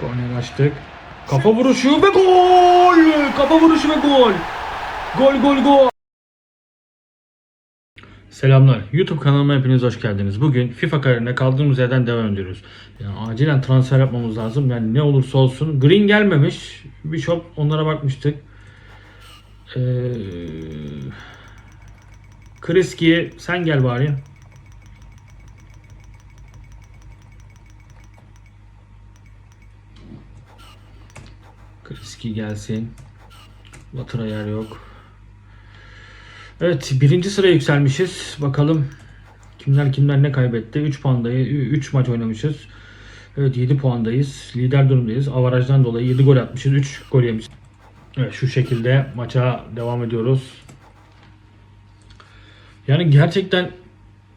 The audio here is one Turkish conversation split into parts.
Korner açtık. Kafa vuruşu ve gol! Kafa vuruşu ve gol! Gol gol gol! Selamlar. YouTube kanalıma hepiniz hoş geldiniz. Bugün FIFA kariyerine kaldığımız yerden devam ediyoruz. Yani acilen transfer yapmamız lazım. Yani ne olursa olsun. Green gelmemiş. Bishop onlara bakmıştık. Ee, Kriski sen gel bari. Kriski gelsin. Batıra yer yok. Evet birinci sıraya yükselmişiz. Bakalım kimler kimler ne kaybetti. 3 puandayız. 3 maç oynamışız. Evet 7 puandayız. Lider durumdayız. Avarajdan dolayı 7 gol atmışız. 3 gol yemişiz. Evet şu şekilde maça devam ediyoruz. Yani gerçekten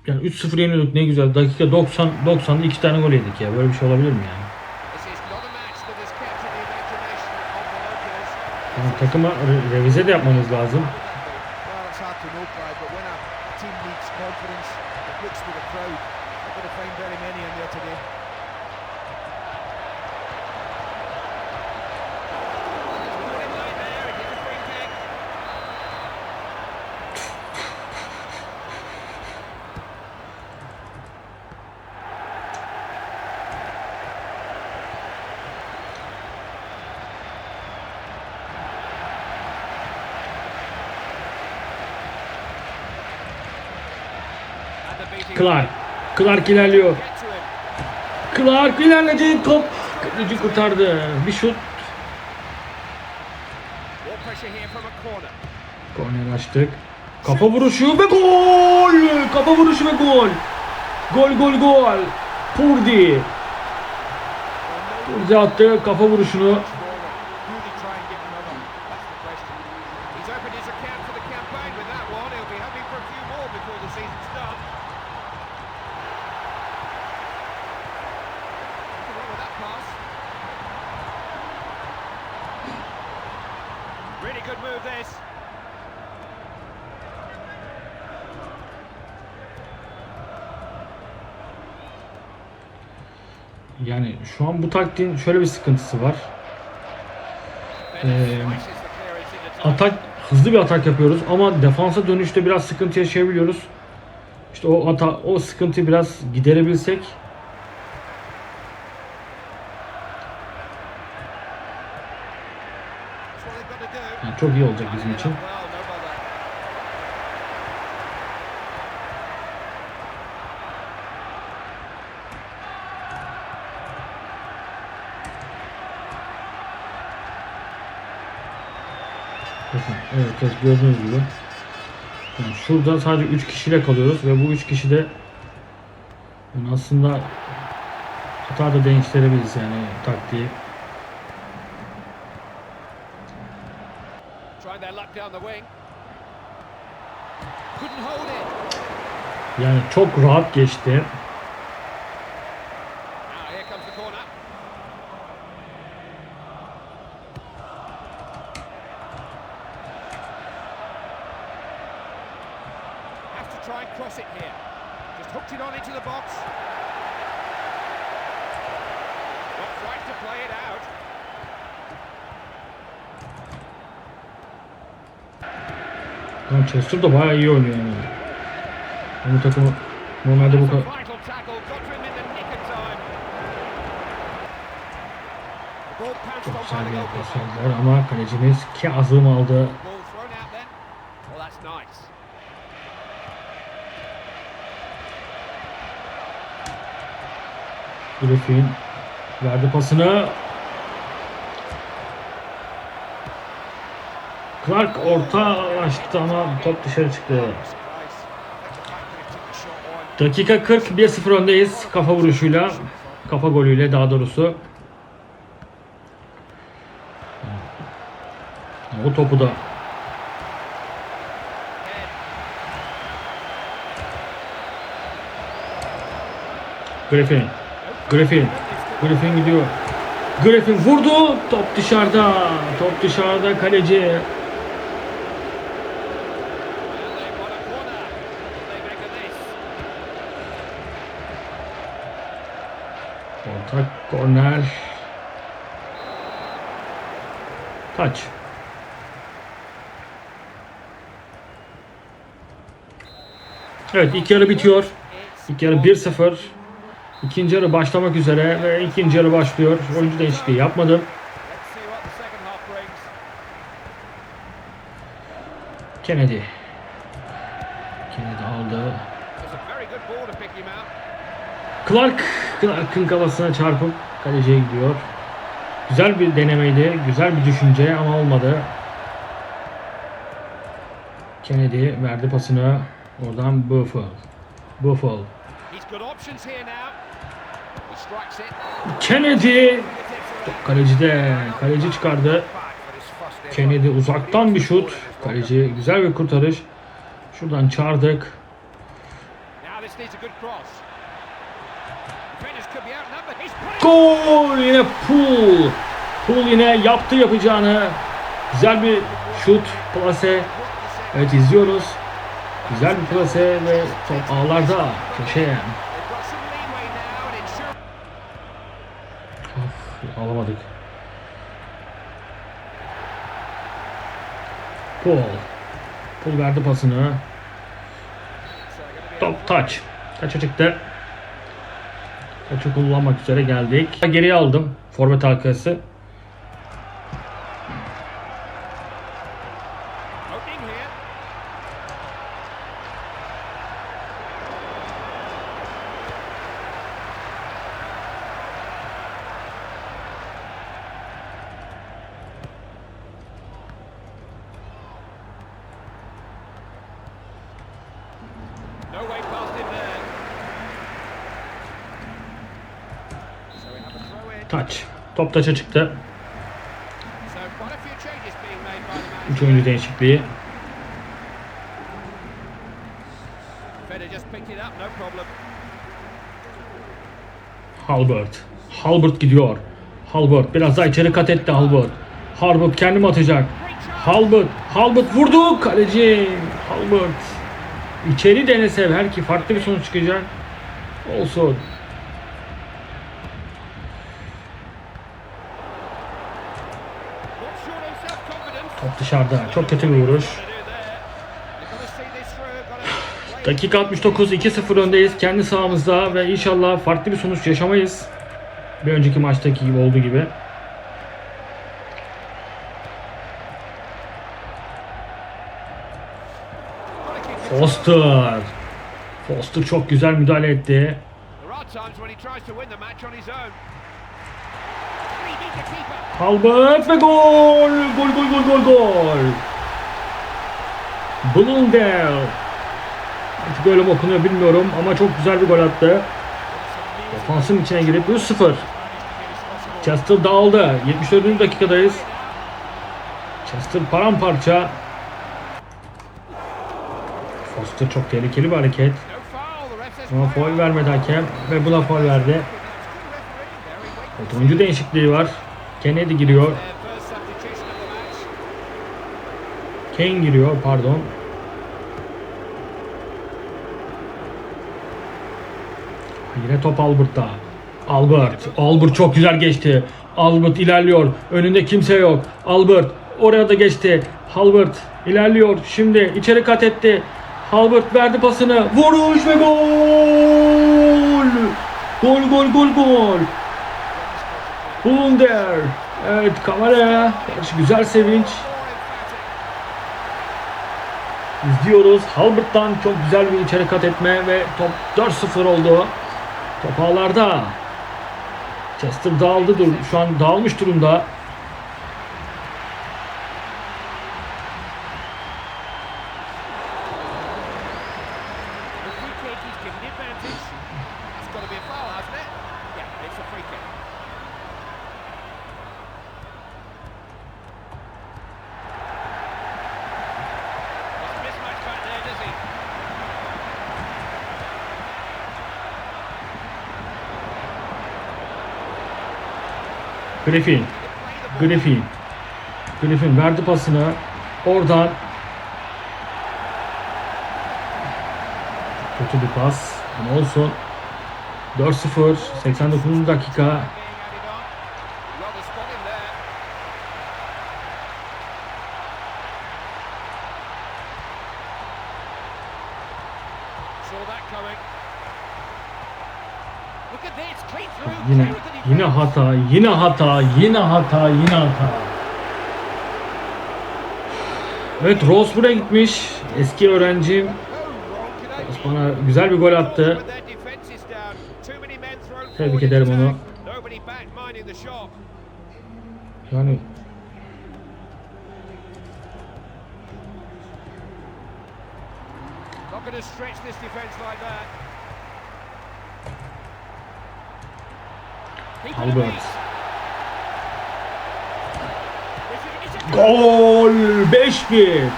yani 3-0 yeniyorduk ne güzel. Dakika 90 90'da 2 tane gol yedik ya. Böyle bir şey olabilir mi yani? This is not a match that has captured the imagination of the locals. Yani takıma re- revize de yapmamız lazım. Clark. Clark ilerliyor. Clark ilerledi. Top. Kaleci kurtardı. Bir şut. Korner açtık. Kafa vuruşu ve gol! Kafa vuruşu ve gol! Gol gol gol! Purdi. Purdi attı kafa vuruşunu. Good move this. Yani şu an bu taktiğin şöyle bir sıkıntısı var. Ee. Atak hızlı bir atak yapıyoruz ama defansa dönüşte biraz sıkıntı yaşayabiliyoruz. İşte o ata o sıkıntıyı biraz giderebilsek çok iyi olacak bizim için. Evet gördüğünüz gibi. Yani şurada sadece 3 kişiyle kalıyoruz ve bu 3 kişi de yani aslında hata da değiştirebiliriz yani taktiği. Down the wing. Couldn't hold it. Yani çok rahat geçti. Now here comes the corner. Have to try and cross it here. Just hooked it on into the box. To play it out. Manchester da bayağı iyi oynuyor yani. Bu takımı normalde bu kadar çok güzel bir pas verdiler ama kalecimiz aldı. Well, that's nice. Griffin verdi pasını. Clark orta açtı ama top dışarı çıktı. Dakika 40 1-0 öndeyiz kafa vuruşuyla. Kafa golüyle daha doğrusu. O topu da Griffin. Griffin. Griffin gidiyor. Griffin vurdu. Top dışarıda. Top dışarıda kaleci. Atak korner. Taç. Evet ilk yarı bitiyor. İlk yarı 1-0. İkinci yarı başlamak üzere ve ikinci yarı başlıyor. Oyuncu değişikliği yapmadım. Let's Clark, Clark'ın kafasına çarpıp kaleciye gidiyor. Güzel bir denemeydi, güzel bir düşünce ama olmadı. Kennedy verdi pasını. Oradan strikes it. Kennedy. Kalecide. Kaleci çıkardı. Kennedy uzaktan bir şut. Kaleci güzel bir kurtarış. Şuradan çağırdık. Gol yine Pool. Pool yine yaptı yapacağını. Güzel bir şut, plase. Evet izliyoruz. Güzel bir plase ve top ağlarda köşeye. Of, alamadık. Pool. Pool verdi pasını. Top taç. Taça çıktı. Taçı kullanmak üzere geldik. Geriye aldım. Forvet arkası. Taç. Top taça çıktı. Üç oyuncu değişikliği. Halbert. Halbert gidiyor. Halbert biraz daha içeri kat etti Halbert. Halbert kendim atacak. Halbert. Halbert vurdu. Kaleci. Halbert. İçeri denese belki farklı bir sonuç çıkacak. Olsun. Top dışarıda. Çok kötü bir vuruş. Dakika 69 2-0 öndeyiz kendi sahamızda ve inşallah farklı bir sonuç yaşamayız. Bir önceki maçtaki gibi olduğu gibi. Foster. Foster çok güzel müdahale etti. Halbert ve gol! Gol gol gol gol gol! Blundell. Artık böyle mi okunuyor bilmiyorum ama çok güzel bir gol attı. Defansın içine girip 3-0. Chester dağıldı. 74. dakikadayız. Chester paramparça. Foster çok tehlikeli bir hareket. Ama foul vermedi hakem ve buna foul verdi. Oyuncu değişikliği var. Kennedy giriyor. Kane giriyor pardon. Yine top Albert'ta. Albert. Albert çok güzel geçti. Albert ilerliyor. Önünde kimse yok. Albert oraya da geçti. Albert ilerliyor. Şimdi içeri kat etti. Albert verdi pasını. Vuruş ve gol! Gol gol gol gol. Bulunder. Evet kameraya. karşı Güzel sevinç. İzliyoruz. Halbert'tan çok güzel bir içeri kat etme ve top 4-0 oldu. Top ağlarda. Chester dağıldı. Şu an dağılmış durumda. Griffin. Griffin. Griffin verdi pasını. Oradan kötü bir pas. Ama olsun. 4-0 89. dakika. Yine hata, yine hata, yine hata, yine hata. Evet Rose buraya gitmiş. Eski öğrencim Rose bana güzel bir gol attı. Tebrik ederim onu. Yani Not going to stretch this defence like that. Albert. Gol 5-1.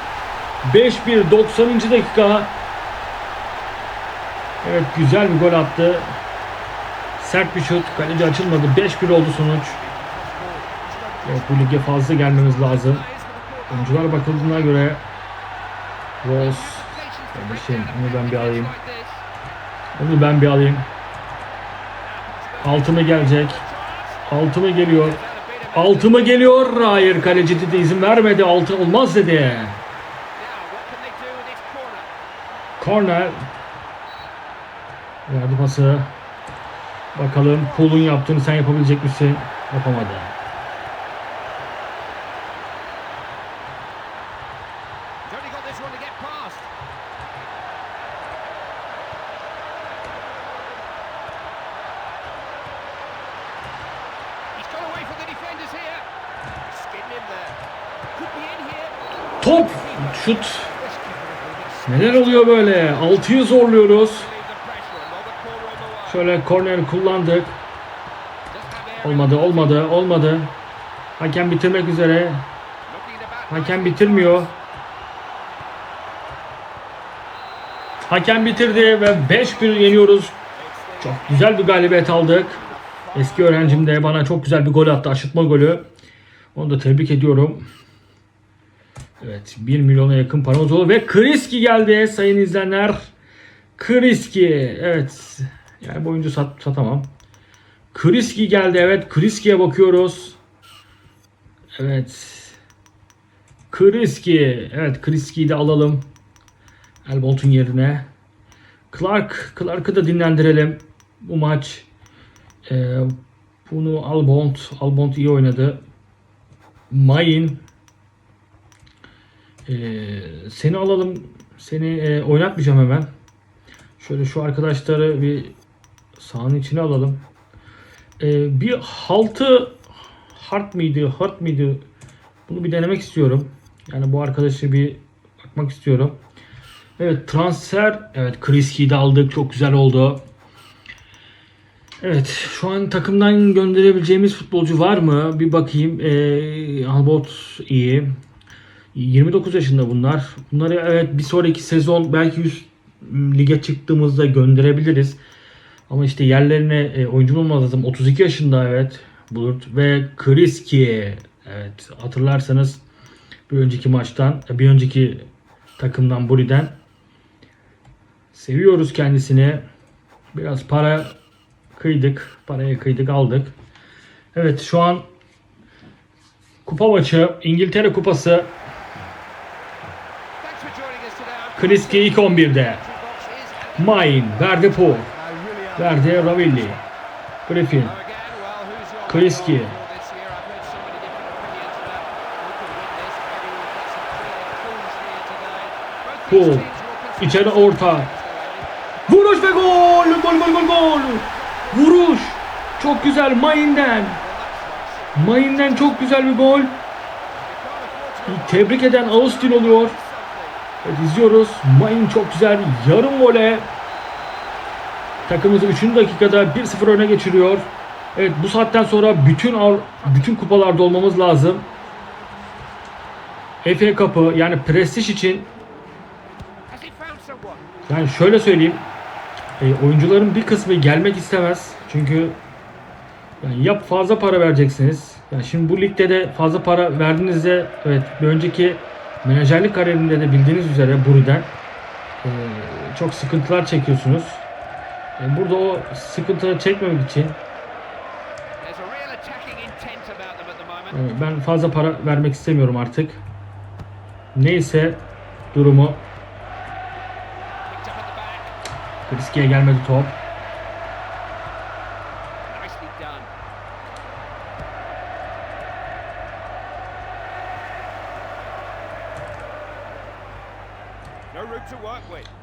5-1 90. dakika. Evet güzel bir gol attı. Sert bir şut. Kaleci açılmadı. 5-1 oldu sonuç. Evet bu lige fazla gelmemiz lazım. Oyuncular bakıldığına göre Rose Kardeşim onu ben bir alayım. Onu ben bir alayım. Altıma gelecek. Altıma geliyor. Altıma geliyor. Hayır kaleci dedi izin vermedi. Altı olmaz dedi. Corner. Verdi pası. Bakalım Pool'un yaptığını sen yapabilecek misin? Yapamadı. Top. Şut. Neler oluyor böyle? 6'yı zorluyoruz. Şöyle korner kullandık. Olmadı, olmadı, olmadı. Hakem bitirmek üzere. Hakem bitirmiyor. Hakem bitirdi ve 5-1 yeniyoruz. Çok güzel bir galibiyet aldık. Eski öğrencim de bana çok güzel bir gol attı. Aşıtma golü. Onu da tebrik ediyorum. Evet 1 milyona yakın paramız oldu. Ve Kriski geldi sayın izleyenler. Kriski. Evet. Yani bu oyuncu sat, satamam. Kriski geldi. Evet Kriski'ye bakıyoruz. Evet. Kriski. Evet Kriski'yi de alalım. Elbolt'un yerine. Clark. Clark'ı da dinlendirelim. Bu maç. Ee, bunu Albont. Albont iyi oynadı. Mayin. Ee, seni alalım. Seni e, oynatmayacağım hemen. Şöyle şu arkadaşları bir sahanın içine alalım. Ee, bir haltı hard mıydı, hard mıydı? Bunu bir denemek istiyorum. Yani bu arkadaşı bir bakmak istiyorum. Evet transfer. Evet Kriski'yi de aldık. Çok güzel oldu. Evet şu an takımdan gönderebileceğimiz futbolcu var mı? Bir bakayım. Ee, Albot iyi. 29 yaşında bunlar. Bunları evet bir sonraki sezon belki üst lige çıktığımızda gönderebiliriz. Ama işte yerlerine e, oyuncu bulmamız lazım. 32 yaşında evet. Bulut ve Kriski. Evet hatırlarsanız bir önceki maçtan, bir önceki takımdan Buri'den seviyoruz kendisini. Biraz para kıydık. Paraya kıydık aldık. Evet şu an kupa maçı İngiltere kupası Kriski ilk 11'de. Box is Main verdi Pool. Verdi Ravilli. Griffin. Kriski. Pool. İçeri orta. Vuruş ve gol! Gol gol gol gol! Vuruş! Çok güzel Main'den. Main'den çok güzel bir gol. Tebrik eden Austin oluyor. Evet izliyoruz. Main çok güzel. Yarım vole. Takımımızı 3. dakikada 1-0 öne geçiriyor. Evet bu saatten sonra bütün bütün kupalarda olmamız lazım. FA Cup'ı yani prestij için yani şöyle söyleyeyim. E, oyuncuların bir kısmı gelmek istemez. Çünkü yani yap fazla para vereceksiniz. Yani şimdi bu ligde de fazla para verdiğinizde evet bir önceki menajerlik kariyerinde de bildiğiniz üzere Buri'den e, çok sıkıntılar çekiyorsunuz. E, burada o sıkıntı çekmemek için e, ben fazla para vermek istemiyorum artık. Neyse durumu. Kriski'ye gelmedi top.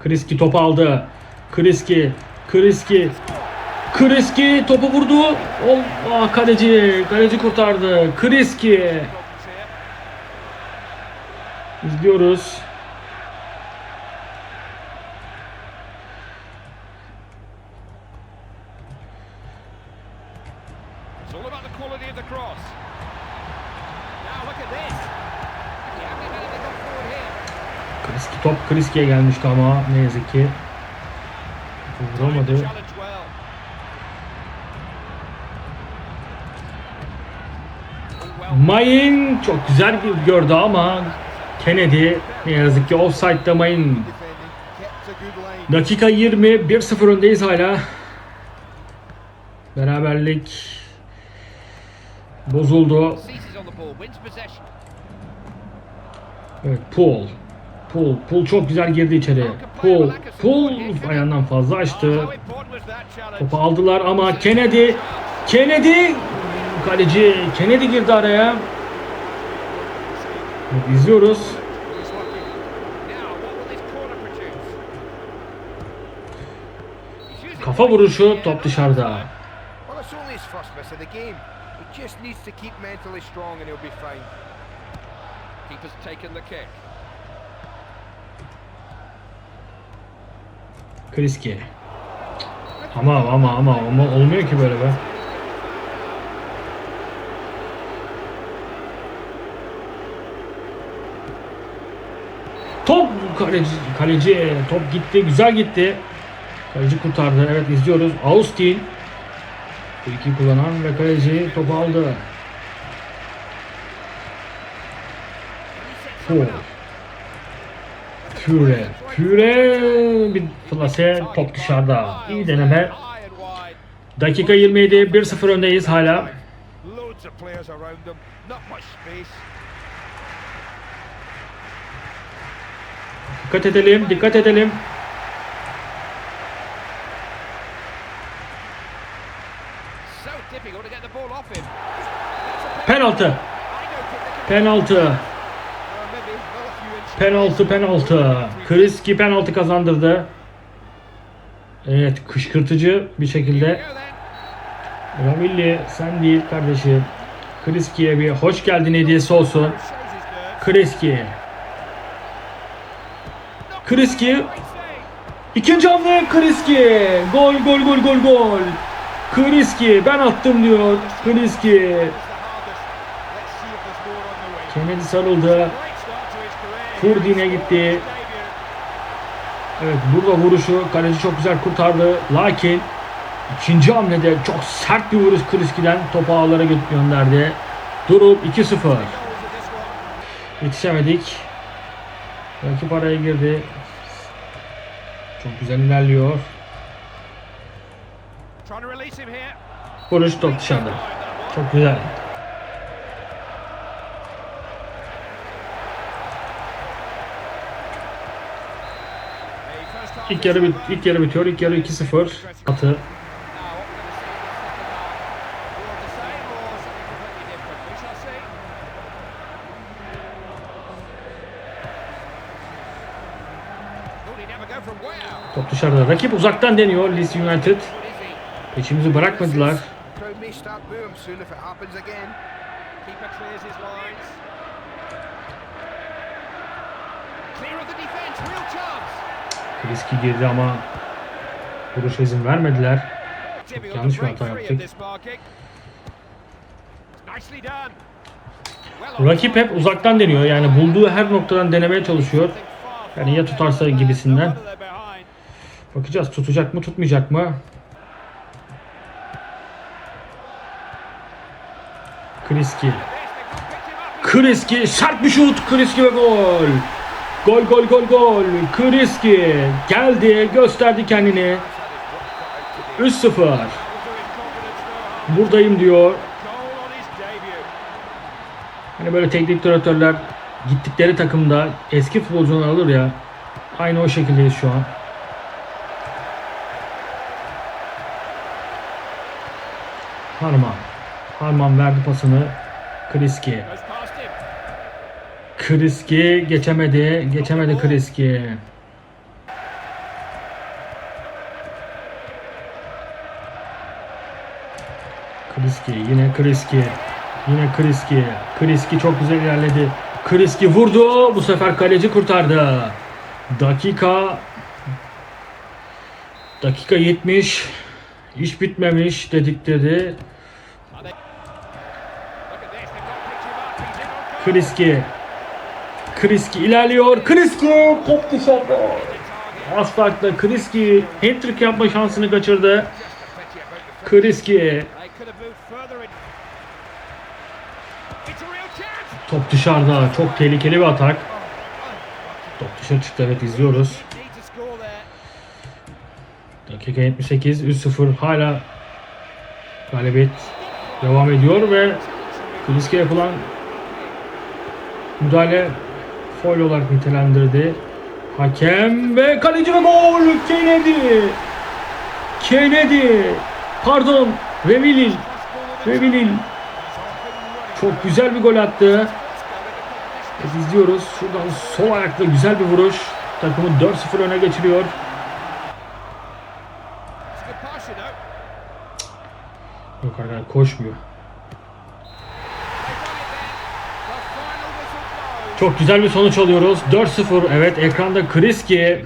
Kriski topu aldı. Kriski, Kriski, Kriski topu vurdu. Allah kaleci, kaleci kurtardı. Kriski. İzliyoruz. Kriski'ye gelmişti ama ne yazık ki vuramadı. Mayın çok güzel bir gördü ama Kennedy ne yazık ki offside'da Mayın. Dakika 20 1-0 öndeyiz hala. Beraberlik bozuldu. Evet Pool. Pool. Pool çok güzel girdi içeri. Pool. Pool ayağından fazla açtı. Topu aldılar ama Kennedy. Kennedy. Kaleci Kennedy girdi araya. Evet, İzliyoruz. Kafa the vuruşu top dışarıda. Kriski. Ama ama ama ama olmuyor ki böyle be. Top kaleci, kaleci top gitti güzel gitti. Kaleci kurtardı. Evet izliyoruz. Austin. İki kullanan ve kaleci topu aldı. Foul. Füre. Füre bir plase top dışarıda. İyi deneme. Dakika 27 1-0 öndeyiz hala. Dikkat edelim, dikkat edelim. So difficult Penaltı, penaltı. Kriski penaltı kazandırdı. Evet, kışkırtıcı bir şekilde. Ramilli sen değil kardeşim. Kriski'ye bir hoş geldin hediyesi olsun. Kriski. Kriski. İkinci hamle Kriski. Gol gol gol gol gol. Kriski ben attım diyor. Kriski. Kennedy sarıldı. Furdin'e gitti. Evet burada vuruşu kaleci çok güzel kurtardı. Lakin ikinci hamlede çok sert bir vuruş Kriski'den topu ağlara gö- gönderdi. Durum 2-0. Goals in this one. Yetişemedik. Rakip araya girdi. Çok güzel ilerliyor. Vuruş top dışarıda. Çok güzel. İlk yarı ilk yarı bitiyor. İlk yarı 2-0. Atı. Top dışarıda. Rakip uzaktan deniyor Leeds United. Peşimizi bırakmadılar. Clear of the defence. Real chance. Riski girdi ama vuruşa izin vermediler. Difficult yanlış bir hata yaptık. Rakip hep uzaktan deniyor. Yani bulduğu her noktadan denemeye çalışıyor. Yani ya tutarsa gibisinden. Bakacağız tutacak mı tutmayacak mı? Kriski. Kriski sert bir şut. Kriski ve gol. Gol gol gol gol. Kriski geldi gösterdi kendini. 3-0. That will do his confidence no harm. Buradayım diyor. Hani böyle teknik direktörler gittikleri takımda eski futbolcuları alır ya. Aynı o şekildeyiz şu an. Harman. Harman verdi pasını. Kriski. Kriski geçemedi. Geçemedi Kriski. Kriski yine Kriski. Yine Kriski. Kriski çok güzel ilerledi. Kriski vurdu. Bu sefer kaleci kurtardı. Dakika Dakika 70. İş bitmemiş dedik dedi. Kriski. Kriski ilerliyor. Kriski top dışarıda. Az farkla Kriski hat-trick yapma şansını kaçırdı. Kriski top dışarıda. Çok tehlikeli bir atak. Top dışarı çıktı evet izliyoruz. Dakika 78 3-0 hala galibiyet devam ediyor ve Kriski'ye yapılan müdahale foul olarak nitelendirdi. Hakem ve kaleci ve gol Kennedy. Kennedy. Pardon Revilil. Revilil çok güzel bir gol attı. Biz izliyoruz. Şuradan sol ayakla güzel bir vuruş. Takımı 4-0 öne geçiriyor. Yok arkadaşlar koşmuyor. Çok güzel bir sonuç alıyoruz. 4-0. Evet ekranda Kriski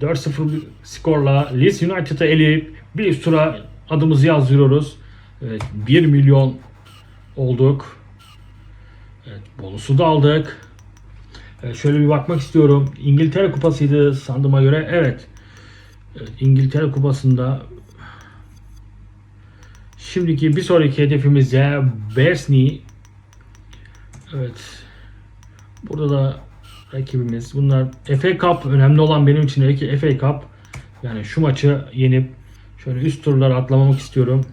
Good to do the 4-0 bir skorla Leeds United'ı eleyip bir üst tura adımızı yazdırıyoruz. Evet 1 milyon olduk. Evet bonusu da aldık. Evet, şöyle bir bakmak istiyorum. İngiltere kupasıydı sandığıma göre. Evet. İngiltere kupasında şimdiki bir sonraki hedefimiz de Bersney. Evet. Burada da rakibimiz. Bunlar FA Cup önemli olan benim için ki FA Cup. Yani şu maçı yenip şöyle üst turlara atlamamak istiyorum.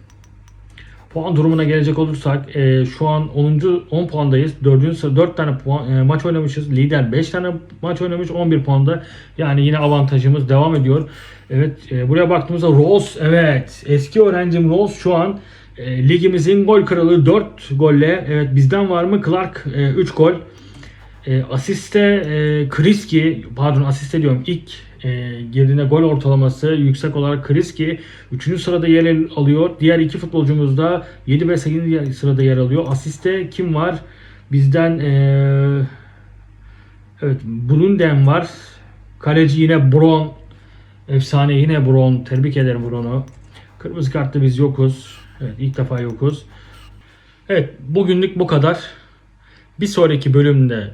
Puan durumuna gelecek olursak e, şu an 10. 10 puandayız. 4. sıra 4 tane puan e, maç oynamışız. Lider 5 tane maç oynamış 11 puanda. Yani yine avantajımız devam ediyor. Evet e, buraya baktığımızda Rose evet eski öğrencim Rose şu an e, ligimizin gol kralı 4 golle. Evet bizden var mı? Clark 3 gol. E, asiste e, Kriski pardon asiste diyorum ilk e, girdiğinde gol ortalaması yüksek olarak Kriski 3. sırada yer alıyor. Diğer iki futbolcumuz da 7 ve 8. sırada yer alıyor. Asiste kim var? Bizden e, evet Blunden var. Kaleci yine Bron. Efsane yine Bron. Tebrik ederim Bron'u. Kırmızı kartta biz yokuz. Evet ilk defa yokuz. Evet bugünlük bu kadar. Bir sonraki bölümde